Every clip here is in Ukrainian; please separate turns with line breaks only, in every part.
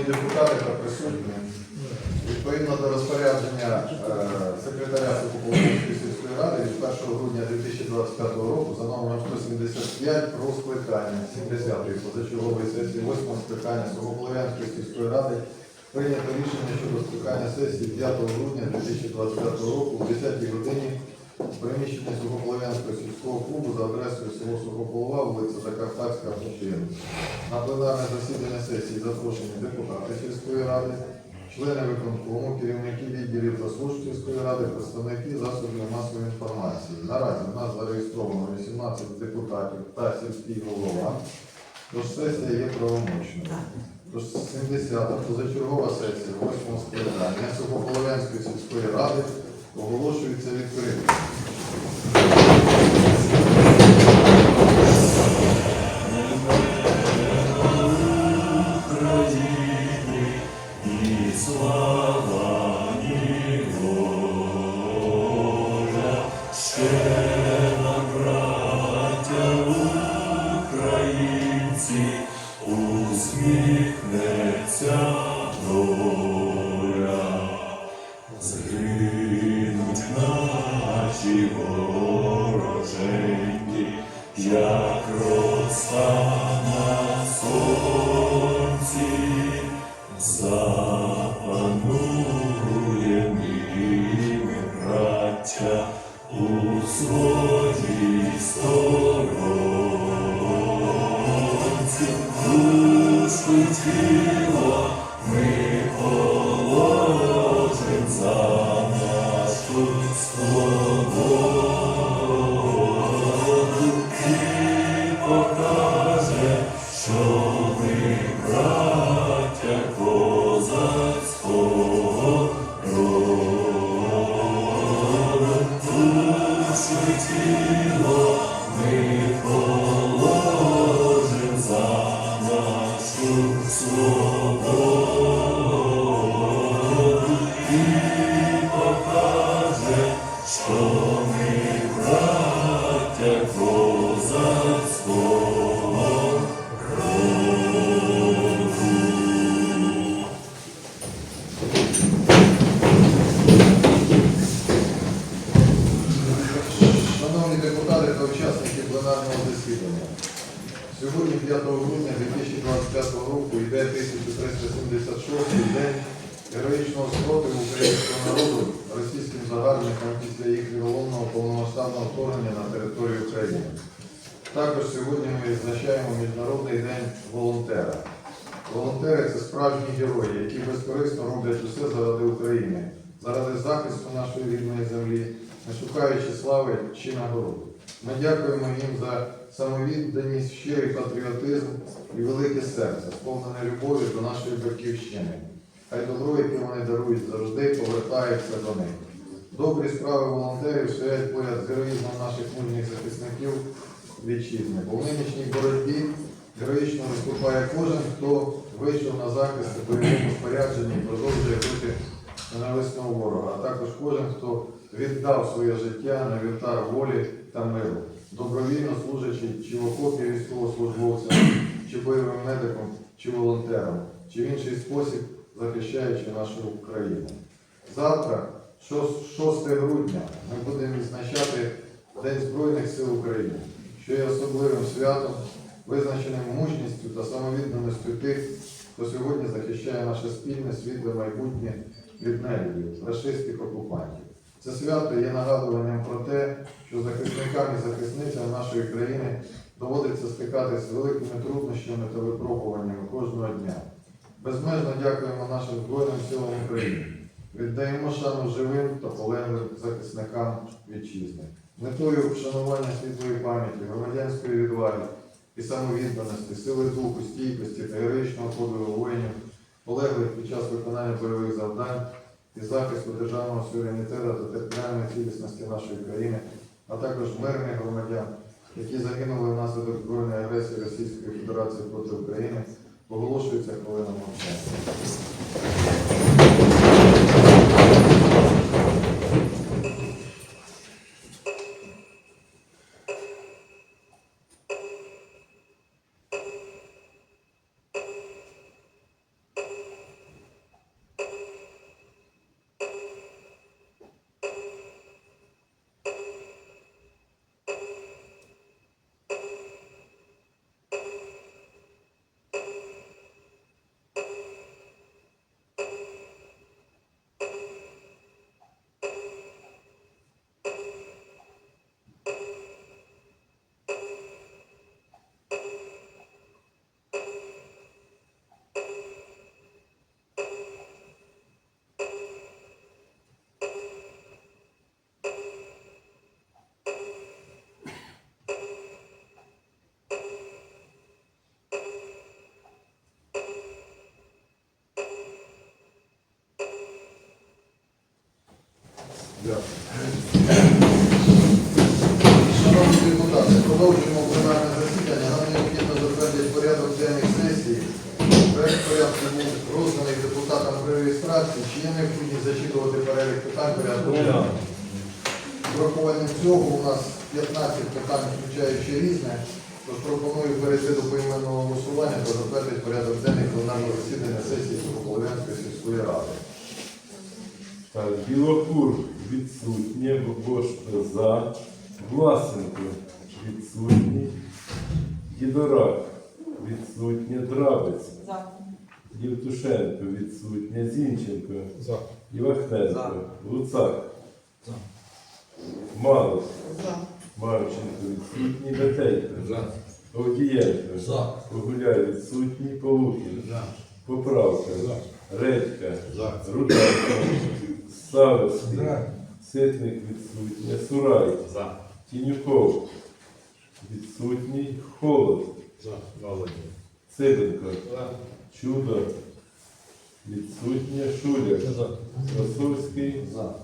Шановні депутати та присутні, відповідно до розпорядження е, секретаря Соколовської сільської ради від 1 грудня 2025 року за номером 175 про скликання 70-ї позачергової сесії 8-го скликання Соколов'янської сільської ради прийнято рішення щодо скликання сесії 5 грудня 2025 року о 10 годині в приміщенні Сухополов'янського сільського клубу за адресою село Сухополова, вулиця Закарпатська, 1 На пленарне засідання сесії запрошені депутати сільської ради, члени виконкому, керівники відділів та служб сільської ради, представники засобів масової інформації. Наразі в нас зареєстровано 18 депутатів та сільський голова, тож сесія є правомочною. Тож 70-та позачергова сесія 8 скликання Сухополов'янської сільської ради оголошується відкритою.
У своїй сторонці, душу тіло ми положим за нашу свободу ми
відзначаємо Міжнародний день волонтера. Волонтери це справжні герої, які безкорисно роблять усе заради України, заради захисту нашої рідної землі, не шукаючи слави чи нагороди. Ми дякуємо їм за самовідданість, щирий патріотизм і велике серце, сповнене любові до нашої батьківщини. Хай добро, яке вони дарують, завжди повертається до них. Добрі справи волонтерів стоять поряд з героїзмом наших мужніх захисників вітчизни. Бо в нинішній боротьбі героїчно виступає кожен, хто вийшов на захист у бойовому спорядженні і продовжує бути ненависного ворога, а також кожен, хто віддав своє життя на вівтар волі та миру, добровільно служачи чи в окопі військовослужбовцям, чи бойовим медиком, чи волонтером, чи в інший спосіб захищаючи нашу Україну. Завтра, 6 грудня, ми будемо відзначати День Збройних сил України, що є особливим святом, визначеним мужністю та самовідданістю тих, хто сьогодні захищає наше спільне світле майбутнє від нелюдів, рашистських окупантів. Це свято є нагадуванням про те, що захисникам і захисницям нашої країни доводиться стикатися з великими труднощами та випробуваннями кожного дня. Безмежно дякуємо нашим Збройним силам України. Віддаємо шану живим та полеглим захисникам вітчизни. Метою вшанування світлої пам'яті, громадянської відваги і самовідданості, сили духу, стійкості та героїчного подвигу воїнів, полеглих під час виконання бойових завдань і захисту державного суверенітету та територіальної цілісності нашої країни, а також мирних громадян, які загинули внаслідок збройної агресії Російської Федерації проти України, оголошується хвилина мовчання. Шановні депутати, продовжуємо пленарне засідання. Нам необхідно затвердити порядок денний сесії. Проект порядку був розданий депутатам при реєстрації. Чи є необхідність зачитувати перелік питань порядку? врахуванням цього у нас 15 питань, включаючи різне. Тож пропоную перейти до поіменного голосування та затвердити порядок денний пленарного засідання сесії Соколов'янської сільської ради.
Так, Білокур відсутнє, Бобошко за, Власенко відсутній, Дідорак відсутнє, Драбець,
За.
Євтушенко відсутня, Зінченко,
За.
Івахненко, Луцак, Малик,
За.
Марченко відсутній, Бетейко,
За.
Овдієнко,
За.
Погуляй відсутній, Полухін,
За.
Поправка,
За.
Редька,
За.
Руденко, Савицький,
За.
Ситник відсутня, Сурай,
За.
Тінюков, відсутній, Холод,
За.
Цибенко,
За.
Чудо, відсутня, Шуляк,
За.
Красовський,
За.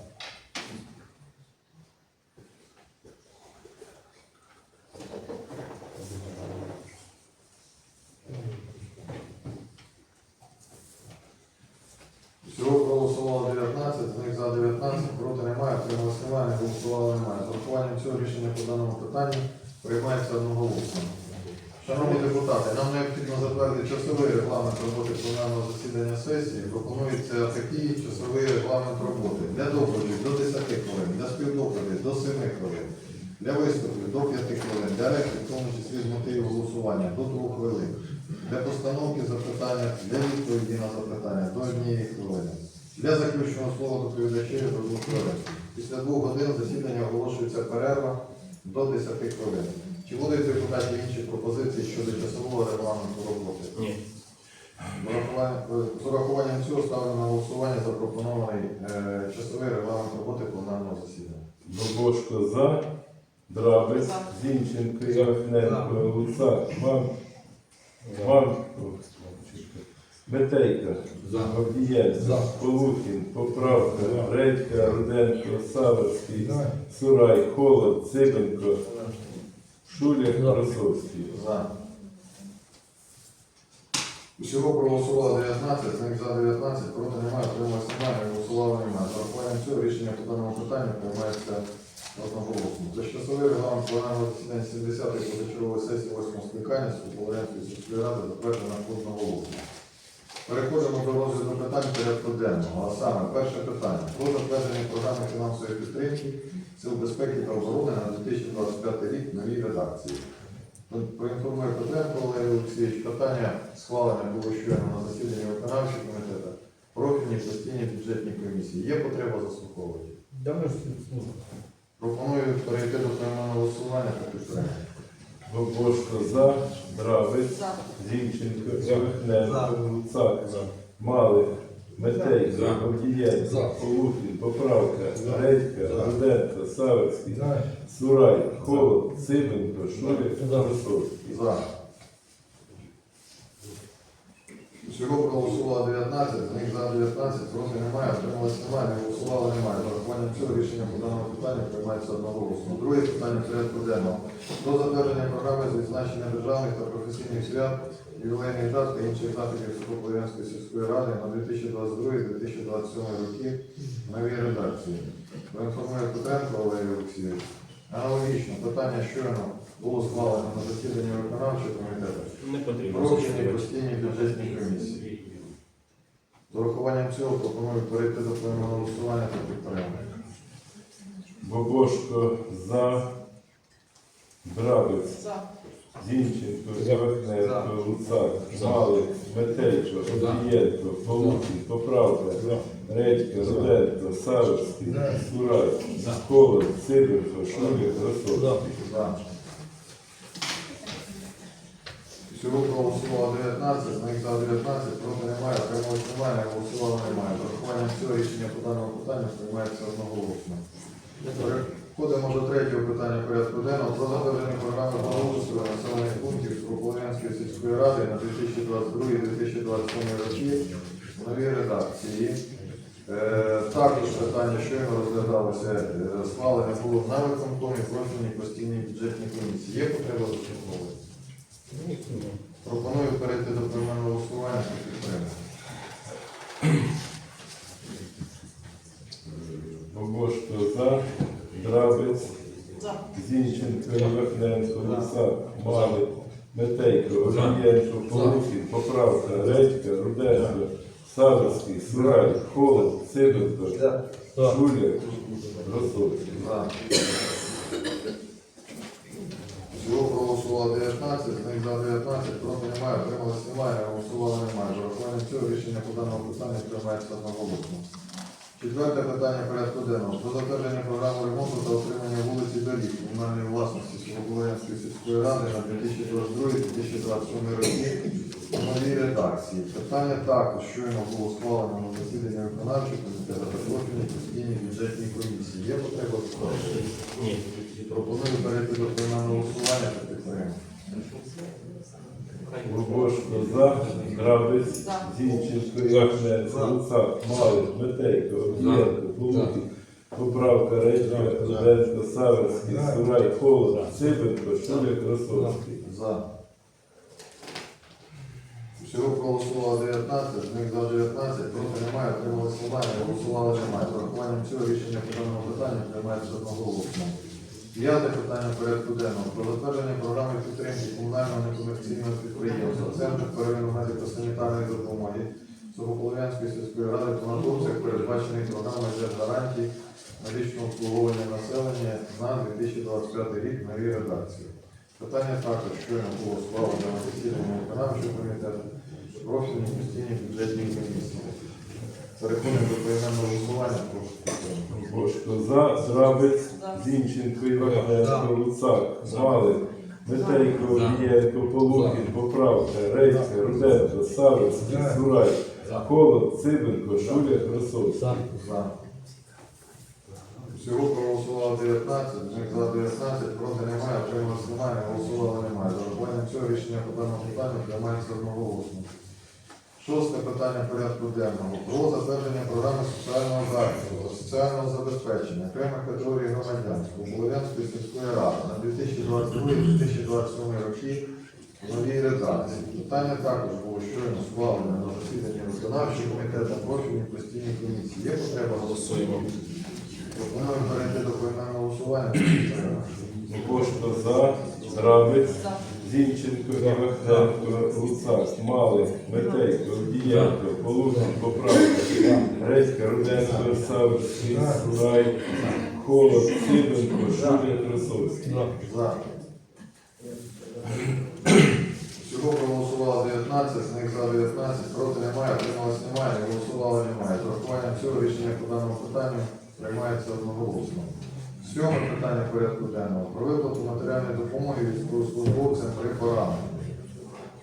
Всього проголосувало 19, них за 19, проти немає, отрималось немає, не голосувало немає. З урахуванням цього рішення по даному питанню приймається одноголосно. Шановні депутати, нам необхідно затвердити часовий регламент роботи пленарного засідання сесії. Пропонується такий часовий регламент роботи для доповіді до 10 хвилин, для співдоповіді до 7 хвилин, для виступів до 5 хвилин, для реплік, в тому числі з мотивів голосування до 2 хвилин, для постановки запитання, для відповіді на запитання до 1 хвилини. Для заключного слова доповідачів до 2 хвилин. Після 2 годин засідання оголошується перерва до 10 хвилин. Чи будуть депутатів інші пропозиції щодо часового регламенту роботи?
Ні.
З урахуванням- цього ставлю на голосування запропонований е, часовий регламент роботи пленарного засідання.
Бобошко за, Драбець,
За.
Зінченко, Івахненко, Луцак, Мам, Мам,
За.
Авдієнко, Полухін, Поправка, Редька, Руденко, Савицький,
За.
Сурай, Холод, Цибенко, Шуляк,
За.
Красовський.
За. Усього проголосувало 19, з них за 19, проти немає, отрималось немає, голосувало немає. З урахуванням цього рішення по даному питанню приймається одноголосно. За часовий регламент пленарного засідання 70-ї позачергової сесії 8 скликання Соколов'янської сільської ради затверджено одноголосно. Переходимо до розгляду питань порядку денного. А саме перше питання про затвердження програми фінансової підтримки Сил безпеки та оборони на 2025 рік новій редакції. Поінформую Петренко Валерій Олексійович, питання схвалення було щойно на засіданні виконавчого комітету, профільні постійні бюджетні комісії. Є потреба заслуховувати. Пропоную перейти до прямого голосування та підтримки.
Бобошко за,
Дравець.
Зінченко,
За. Гуцак.
Малик, Метейко,
За.
Полухін, Поправка,
гетька.
Руденко, Савицький, Сурай, Холод, Сименко, Шурик,
За.
Красовський.
За. Всього проголосувало 19, з них за 19, проти немає, отрималось немає, не голосувало немає. За цього рішення по даному питанню приймається одноголосно. Друге питання порядку денного. Про затвердження програми з відзначення державних та професійних свят, ювілейних дат та інших заходів Соколов'янської сільської ради на 2022-2027 роки новій редакції. Проінформує Петренко Валерій Олексійович. Аналогічно, питання щойно було схвалено на засіданні виконавчого комітету.
Не потрібно.
Профільні постійні бюджетні комісії. З урахуванням цього пропоную перейти до поіменного голосування та підтримки.
Бобошко за, Драбець,
За.
Зінченко,
За.
Луцак, Малик, Метейко,
За.
Авдієнко, Полухін, Поправка, Редька, Руденко, Савицький, Сурай, Цибенко, Шуляк, Красовський.
За. Всього проголосувало 19, з них за 19, проти немає, отрималось немає, не голосувало немає. З урахуванням цього рішення по даному питанню приймається одноголосно. Переходимо до третього питання порядку денного про затвердження програми благоустрою населених пунктів Соколов'янської сільської ради на 2022-2027 роки в новій редакції. Е, Також питання щойно розглядалося, е, схвалення було на виконкомі профільній постійній бюджетній комісії. Є потреба застосовувати? Пропоную перейти до поіменного голосування.
Богошко за, Драбець, Зінченко, Івахненко, Лисак, Малик, Метейко, Олієнко, Полухін, Поправка, Редька, Руденко, Савицький, Сурай, Холод, Сидорко, Шуля, Росовський.
Проголосувало 19, з них за 19, проти немає, отрималось немає, голосувало немає. За врахуванням цього рішення по даному питанню приймається одноголосно. Четверте питання порядку денного. Про затвердження програми ремонту та отримання вулиці доріг комунальної власності Сілобулянської сільської ради на 2022-2027 роки у новій редакції. Питання також щойно було схвалено на засіданні виконавчого комітету та профільній постійній бюджетній комісії. Є потреба?
Ні.
Пропоную перейти до поіменного голосування та підтримати.
Богошко за, Драбець, Зінченко, Івахненко, Лисак, Малик, Метейко, Олієнко, Полухін, Поправка, Редька, Руденко, Савицький, Сурай, Холод, Сидорко, Шуля, Росовський.
За. Всього проголосувало 19, з них за 19, проти немає, отрималось немає, голосували немає. З урахуванням цього рішення по даному питанню приймається одноголосно. П'яте питання порядку денного. Про затвердження програми підтримки комунального некомерційного підприємства Центр первинної медико-санітарної допомоги Сухополов'янської сільської ради по надовцях передбачений програмою для гарантій медичного обслуговування населення на 2025 рік в новій редакції. Питання також щойно було схвалено на засіданні виконавчого комітету, профільній постійній бюджетній комісії. Переходимо до поіменного голосування. Прошу
за, Драбець, Зінченко, Івахненко, Луцак, Малик, Метейко, Олієнко, Полухін, Поправка, Редька, Руденко, Савицький, Сурай, Холод, Цибенко, Шуля, Росовський.
Всього проголосувало 19, з них за 19, проти немає, отрималось немає, голосувало немає. За врахуванням цього рішення по даному питанню приймається одноголосно. Шосте питання порядку денного. Про затвердження програми соціального захисту та соціального забезпечення окремих категорій громадян Володянської сільської ради на 2022-2027 роки в новій редакції. Питання також було щойно схвалене на засіданні виконавчого комітету профільній постійній комісії. Є потреба голосуємо. Пропоную перейти до поіменного голосування.
Бошко за, Драбець, Зінченко, Луцак, Малик, Метейко, Олієнко, Полухін, Поправка, Редька, Руденко, Савицький, Сурай, Холод, Цибенко, Шуля, Росовський.
За. Всього проголосувало 19, з них за 19, проти немає, отрималось немає, не голосувало немає. З урахуванням цього рішення по даному питанню приймається одноголосно. Сьоме питання порядку денного. Про виплату матеріальної допомоги військовослужбовцям при пораненні.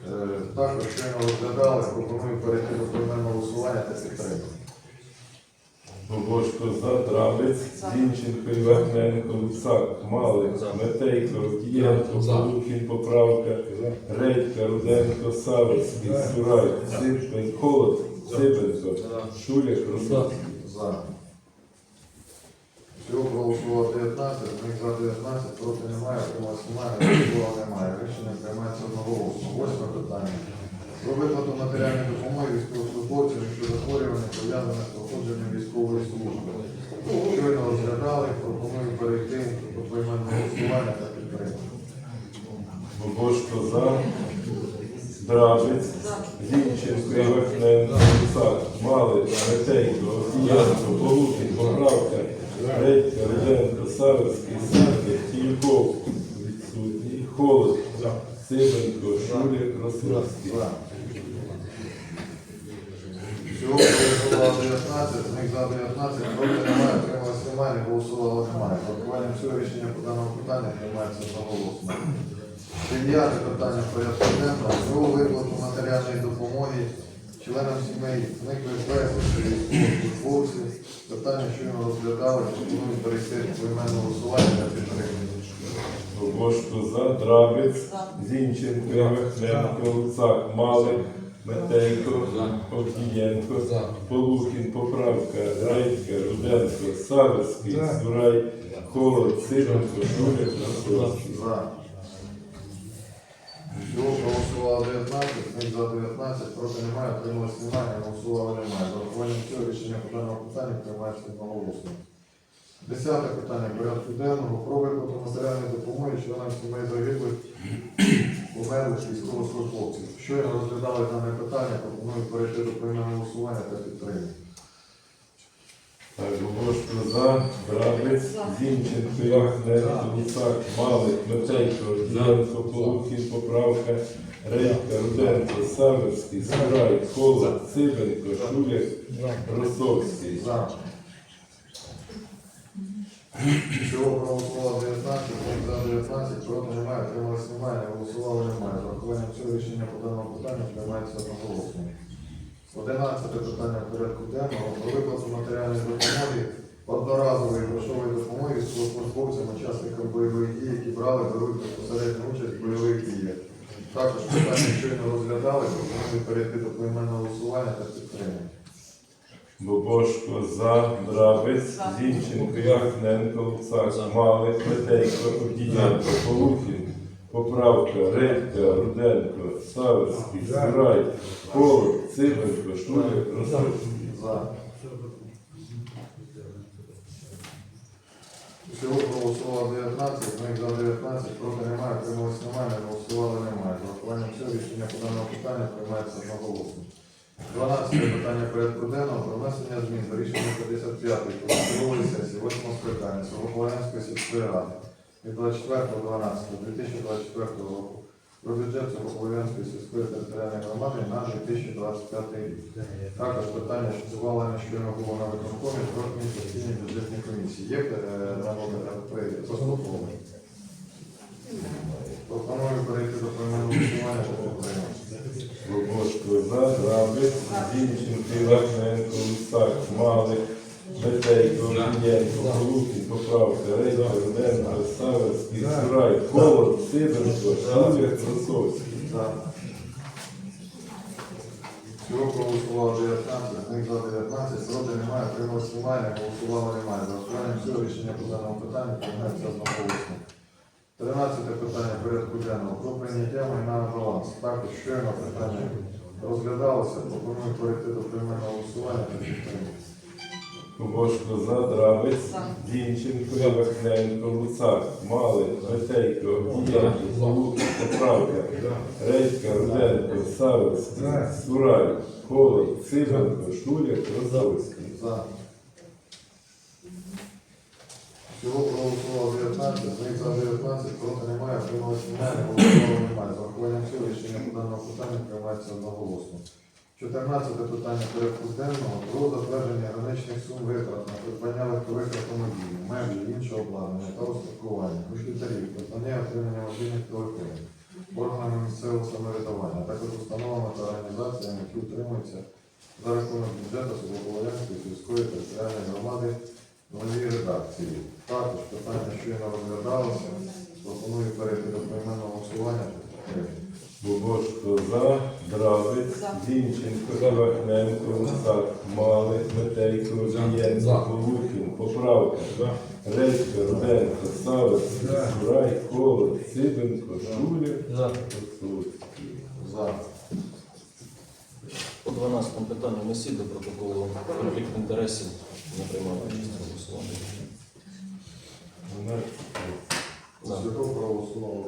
Е, Також щойно розглядали, пропоную перейти до поіменного голосування та підтримати.
Бобошко за, Драбець, Зінченко, Івахненко, Луцак, Малик, Метейко, Кієнко, Полухін, Поправка, Редька, Руденко, Савицький, Сурай, Ципен, Холод, Цибенко, Шуля, Росовський.
За. Всього проголосувало 19, з них за 19, проти немає, отрималось немає, немає. Рішення приймається одноголосно. Восьме питання. Про виплату матеріальної допомоги військовослужбовцям, якщо захворювання пов'язане з проходженням військової служби. Щойно розглядали, пропоную перейти до поіменного голосування та підтримати.
Бобошко за, Драбець, Зінченко, Луцак, Малик, Метейко, Кієнко, Полухін, Поправка, Редька, Руденко, Савицький, Сидір, Тільков, відсутній, Холод, Цибенко, Шуля, Росовський.
За. Всього проголосувало 19, з них за 19, проти немає, отрималось немає, не голосувало немає. З урахуванням цього рішення по даному питанню приймається одноголосно. Дев'яте питання порядку денного. Про виплату матеріальної допомоги членам сімей зниклих безвісти військовослужбовців. Питання щойно розглядали, пропоную перейти до поіменного голосування та підтримки.
Бошко за, Драбець, Зінченко, Івахненко, Луцак, Малик, Метейко, Овдієнко, Полухін, Поправка, Рейка, Руденко, Савицький, Сурай, Холод, Сиденко, Шуляк, Насовський.
Всього проголосувало 19, з за 19, проти немає, отрималось немає, голосувало немає. За урахуванням цього рішення по даному питанню приймається одноголосно. Десяте питання порядку денного про виплату матеріальної допомоги членам сімей загиблих померлих військовослужбовців. Щойно розглядали дане питання, пропоную перейти до поіменного голосування та підтримки.
Так, Волошко за, Драбець, Зінченко, Яхненко, Луцак, Малик, Метейко, Дієнко, Полухін, Поправка, Рейка, Руденко, Саверський, Сурай, Холод, Цибенко, Шуляк, Росовський.
За. Всього проголосувало 19, них за 19, проти немає, отрималось немає, не голосувало немає. З урахуванням цього рішення по даному питанню приймається одноголосно. Одинадцяте питання порядку денного про виплату матеріальної допомоги, одноразової грошової допомоги військовослужбовцям, учасникам бойових дій, які брали беруть безпосередню участь в бойових діях. Також питання щойно розглядали, пропоную перейти до поіменного голосування та підтримки.
Бобошко за, Драбець, Зінченко, Яхненко, Луцак, Малик, Метейко, Овдієнко, Полухін, Поправка, Рейка, Руденко, Саверський, Сурай, Холод, Цибенко, Шуляк, Росовський.
За. Всього проголосувало 19, з них за 19, проти немає, трималось немає, не голосували немає. З урахуванням цього рішення по даному питанню приймається одноголосно. 12 питання порядку денного про внесення змін до рішення 55 позачергової сесії 8 скликання Солополянської сільської ради від 24.12.2024 року про бюджет Солополянської сільської територіальної громади на 2025 рік. Також питання, що щойно було на виконкомі, профільній постійній бюджетній комісії. Є е, поступово? Пропоную перейти до поіменного голосування та підтримати.
Бобошко за, Драбець, Зінченко, Яхненко, Луцак, Малик, Полухін, Поправка, Рейка, Руденко, Саверський, Сурай, Холод, Цибенко, Шуляк, Росовський.
За. Всього проголосувало 19, з них за 19, проти немає, трималось немає, не голосувало немає. За останнім цього рішення по даному питанню приймається одноголосно. 13 питання порядку денного про прийняття майна на баланс. Також щойно питання розглядалося, пропоную перейти до прийменного голосування та підтримки.
Бобошко за, Драбець, Зінченко, Яхненко, Луцак, Малик, Метейко, Овдієнко, Полухін, Поправка, Рейка, Руденко, Саверський, Сурай, Холод, Цибенко, Шуляк, Росовський.
За. Всього проголосувало 19, з них за 19, проти немає, отрималось немає, голосувало немає. З урахуванням цього рішення по даному питанню приймається одноголосно. 14 питання порядку денного про затвердження граничних сум витрат на придбання легкових автомобілів, меблів, іншого обладнання та устаткування, комп'ютерів, придбання отримання мобільних телефонів, органами місцевого самоврядування, а також установами та організаціями, які утримуються за рахунок бюджету Солополянської сільської територіальної громади в новій редакції. Також питання щойно розглядалося. Пропоную перейти до поіменного голосування.
Бобошко за, Дравець, Зінченко, Яхненко, Луцак, Малик, Метейко, Зієнко, Полухін, Поправка, Рейка, Руденко, Саверський, Сурай, Холод, Цибенко, Шуляк, Росовський.
За.
По 12 питанню внесіть до протоколу конфлікт інтересів не приймав участь голосуванні. Да.
Всього проголосувало.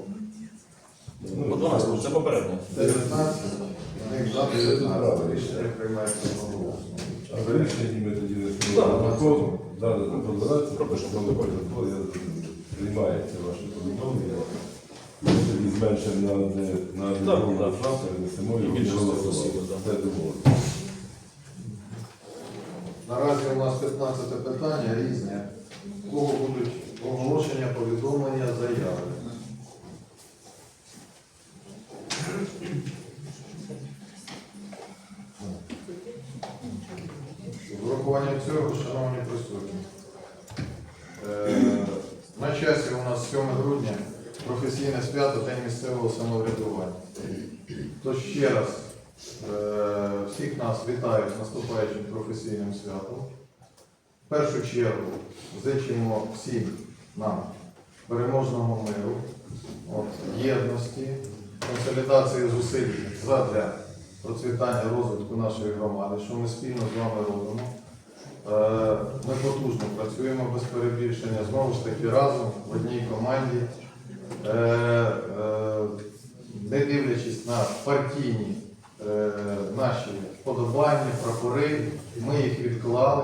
По 12 це попередньо.
19, з них за 19. Рішення приймається одноголосно.
А за рішення ми тоді не
да.
протокол, дали пропозицію,
Пропишемо
що я приймається ваше повідомлення. Ми тоді на одне на одне і
Більше голосів.
Це домовлено.
Наразі у нас 15 питання різне. У кого будуть оголошення, повідомлення, заяви. З урахуванням цього, шановні присутні, е, на часі у нас 7 грудня професійне свято День місцевого самоврядування. То ще раз Е, Всіх нас вітаю з наступаючим професійним святом. В першу чергу зичимо всім нам переможного миру, от, єдності, консолідації зусиль задля процвітання розвитку нашої громади, що ми спільно з вами робимо. Е, Ми потужно працюємо без перебільшення, знову ж таки разом в одній команді. Не дивлячись на партійні е, наші вподобання, прапори, ми їх відклали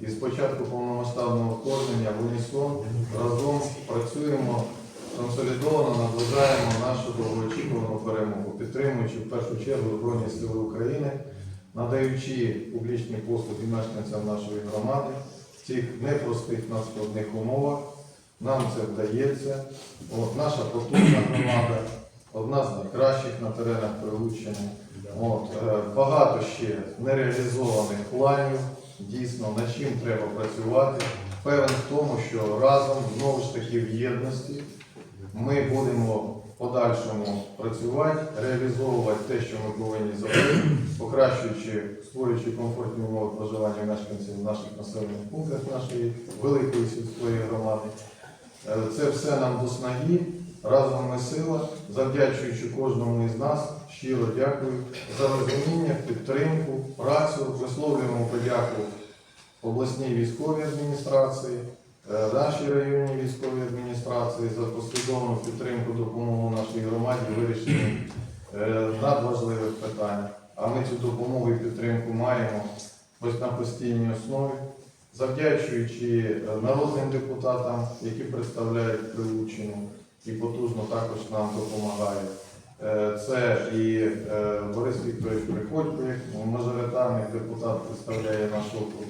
і з початку повномасштабного вторгнення в унісон разом працюємо консолідовано, наближаємо нашу довгоочікувану перемогу, підтримуючи в першу чергу Збройні Сили України, надаючи публічні послуги мешканцям нашої громади в цих непростих надскладних умовах. Нам це вдається. От, наша потужна громада, одна з найкращих на теренах Прилуччини. От, е, багато ще нереалізованих планів, дійсно, над чим треба працювати. Певен в тому, що разом, знову ж таки, в єдності ми будемо в подальшому працювати, реалізовувати те, що ми повинні зробити, покращуючи, створюючи комфортні умови проживання мешканців в наших населених пунктах нашої великої сільської громади. Е, Це все нам до снаги. Разом ми сила, завдячуючи кожному із нас, щиро дякую за розуміння, підтримку, працю. Висловлюємо подяку обласній військовій адміністрації, е, нашій районній військовій адміністрації за послідовну підтримку допомогу нашій громаді вирішенні е, надважливих питань. А ми цю допомогу і підтримку маємо ось на постійній основі завдячуючи е, народним депутатам, які представляють Прилуччину і потужно також нам допомагають. Е, Це і е, Борис Вікторович Приходько, як мажоритарний депутат представляє наш округ.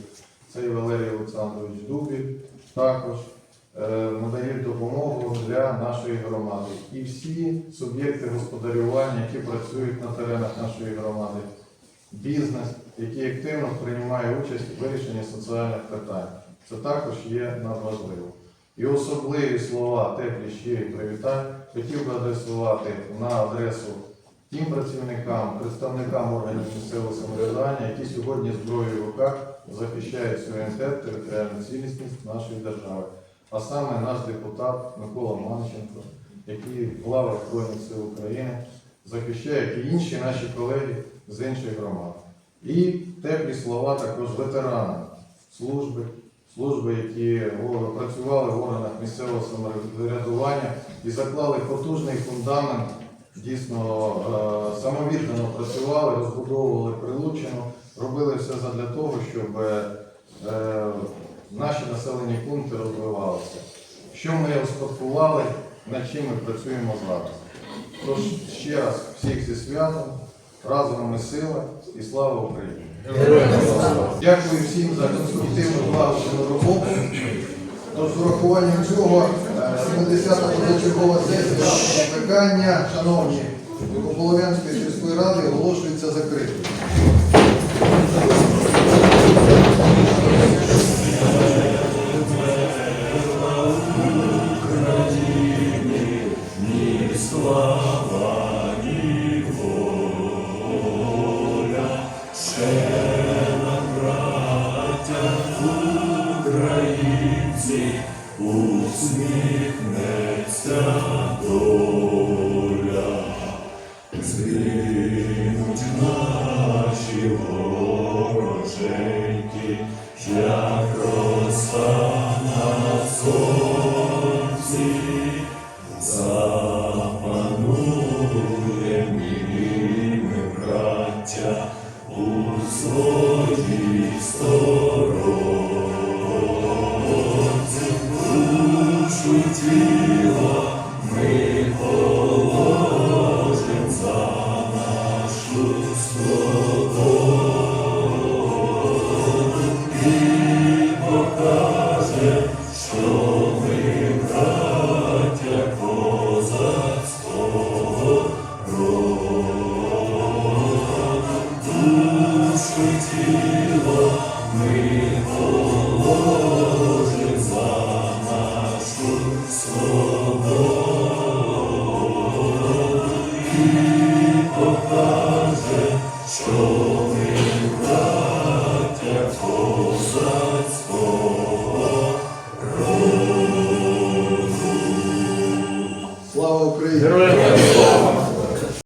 Це і Валерій Олександрович Дубіль також е, надають допомогу для нашої громади. І всі суб'єкти господарювання, які працюють на теренах нашої громади бізнес, який активно приймає участь у вирішенні соціальних питань. Це також є надважливо. І особливі слова теплі щирі привітань хотів би адресувати на адресу тим працівникам, представникам органів місцевого самоврядування, які сьогодні зброєю в руках захищають суверенітет, територіальну цілісність нашої держави. А саме наш депутат Микола Манченко, який в лавах Збройних сил України захищає, і інші наші колеги з інших громад. І теплі слова також ветеранам служби, служби, які працювали в органах місцевого самоврядування і заклали потужний фундамент, дійсно е, самовіддано працювали, розбудовували Прилуччину, робили все задля того, щоб е, наші населені пункти розвивалися. Що ми успадкували, над чим ми працюємо зараз. Тож ще раз всіх зі святом, разом ми сила і слава Україні! Дякую всім за конструктивну злагоджену роботу. З урахуванням цього е, 70-та позачергова сесія викання, шановні Великополов'янської сільської ради оголошується закритою.